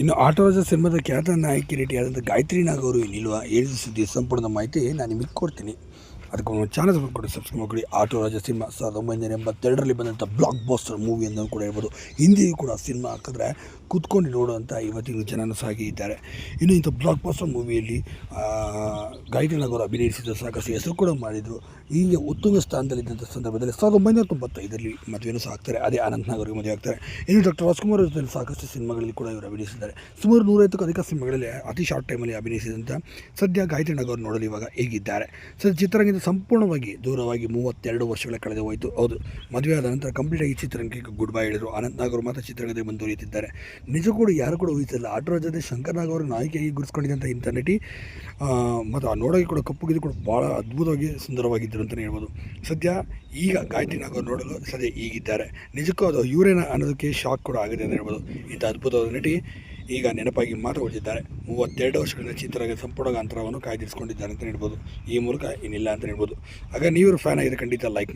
ಇನ್ನು ಆಟೋರಾಜ ಸಿನಿಮಾದ ಖ್ಯಾತ ನಾಯಕಿ ರೇಟಿಯಾದಂಥ ಗಾಯತ್ರಿ ನಾಗ್ ಅವರು ಇನ್ನಿಲ್ವಾ ಏನು ಸುದ್ದಿ ಸಂಪೂರ್ಣ ಮಾಹಿತಿ ನಾನು ನಿಮಗೆ ಕೊಡ್ತೀನಿ. ಅದಕ್ಕೆ ಒಂದು ಚಾನಲ್ ಕೂಡ ಸಬ್ಸ್ಕ್ರೈಬ್ ಮಾಡಿ ಆಟೋರಾಜ ಸಿನಿಮಾ ಸಾವಿರದ ಒಂಬೈನೂರ ಎಂಬತ್ತೆರಡರಲ್ಲಿ ಬಂದಂಥ ಬ್ಲಾಕ್ ಬಾಸ್ಟರ್ ಮೂವಿ ಅಂತ ಕೂಡ ಹೇಳ್ಬೋದು. ಹಿಂದಿಯೂ ಕೂಡ ಸಿನಿಮಾ ಹಾಕಿದ್ರೆ ಕೂತ್ಕೊಂಡು ನೋಡುವಂಥ ಇವತ್ತಿನ ಜನನೂ ಸಾಗಿ ಇದ್ದಾರೆ. ಇನ್ನು ಇಂಥ ಬ್ಲಾಕ್ ಬಾಸ್ಟರ್ ಮೂವಿಯಲ್ಲಿ ಗಾಯತ್ರಿ ನಾಗ್ ಅವರು ಅಭಿನಯಿಸಿದ ಸಾಕಷ್ಟು ಹೆಸರು ಕೂಡ ಮಾಡಿದರು. ಹೀಗೆ ಉತ್ತುಂಗ ಸ್ಥಾನದಲ್ಲಿದ್ದಂಥ ಸಂದರ್ಭದಲ್ಲಿ ಸಾವಿರದ ಒಂಬೈನೂರ ತೊಂಬತ್ತೈದರಲ್ಲಿ ಮದುವೆನೂ ಸಹ ಆಗ್ತಾರೆ. ಅದೇ ಅನಂತ್ ನಾಗ್ ಅವರಿಗೆ ಮದುವೆ ಆಗ್ತಾರೆ. ಇನ್ನು ಡಾಕ್ಟರ್ ರಾಜ್ಕುಮಾರ್ ಜೊತೆ ಸಾಕಷ್ಟು ಸಿನಿಮಾಗಳಲ್ಲಿ ಕೂಡ ಇವರು ಅಭಿನಯಿಸಿದ್ದಾರೆ. ಸುಮಾರು ನೂರೈವತ್ತಕ್ಕೂ ಅಧಿಕ ಸಿನಿಮಾಗಳಲ್ಲಿ, ಅತಿ ಶಾರ್ಟ್ ಟೈಮಲ್ಲಿ ಅಭಿನಯಿಸಿದಂಥ ಸದ್ಯ ಗಾಯತ್ರಿ ನಗರ್ ನೋಡಲು ಇವಾಗ ಹೇಗಿದ್ದಾರೆ. ಸರ್ ಚಿತ್ರರಂಗದಿಂದ ಸಂಪೂರ್ಣವಾಗಿ ದೂರವಾಗಿ ಮೂವತ್ತೆರಡು ವರ್ಷಗಳ ಕಳೆದು ಹೋಯಿತು. ಹೌದು ಮದುವೆ ಆದ ನಂತರ ಕಂಪ್ಲೀಟಾಗಿ ಚಿತ್ರರಂಗಕ್ಕೆ ಗುಡ್ ಬೈ ಹೇಳಿದರು. ಅನಂತ್ ನಾಗ್ ಅವರು ಮಾತ್ರ ಚಿತ್ರರಂಗದಲ್ಲಿ ಮುಂದುವರಿಯುತ್ತಿದ್ದಾರೆ ನಿಜ ಕೂಡ ಯಾರು ಕೂಡ ಊಹಿಸಿಲ್ಲ ರಾಜ್ಯದಲ್ಲಿ ಶಂಕರ್ ನಾಗ್ ಅವರು ನಾಯಕಿಯಾಗಿ ಗುರುಸ್ಕೊಂಡಿದ್ದಂಥ ಇಂಥ ನಟಿ ಮತ್ತು ಆ ನೋಡೋಕೆ ಕೂಡ ಕಪ್ಪುಗಿದ್ದು ಕೂಡ ಭಾಳ ಅದ್ಭುತವಾಗಿ ಸುಂದರವಾಗಿದ್ದರು ಅಂತಲೇ ಹೇಳ್ಬೋದು. ಸದ್ಯ ಈಗ ಗಾಯತ್ರಿ ನಾಗ್ ನೋಡಲು ಸದ್ಯ ಈಗಿದ್ದಾರೆ. ನಿಜಕ್ಕೂ ಅದು ಇವರೇನ ಅನ್ನೋದಕ್ಕೆ ಶಾಕ್ ಕೂಡ ಆಗಿದೆ ಅಂತ ಹೇಳ್ಬೋದು. ಇಂಥ ಅದ್ಭುತವಾದ ನಟಿ ಈಗ ನೆನಪಾಗಿ ಮಾತ್ರ ಉಳಿದಿದ್ದಾರೆ ಮೂವತ್ತೆರಡು ವರ್ಷಗಳಿಂದ ಚಿತ್ರರಂಗ ಸಂಪೂರ್ಣ ಅಂತರವನ್ನು ಕಾಯ್ದಿರಿಸಿಕೊಂಡಿದ್ದಾರೆ ಅಂತ ಹೇಳ್ಬೋದು. ಈ ಮೂಲಕ ಏನಿಲ್ಲ ಅಂತ ಹೇಳ್ಬೋದು. ಆಗ ನೀವು ಫ್ಯಾನ್ ಆಗಿದ್ರೆ ಖಂಡಿತ ಲೈಕ್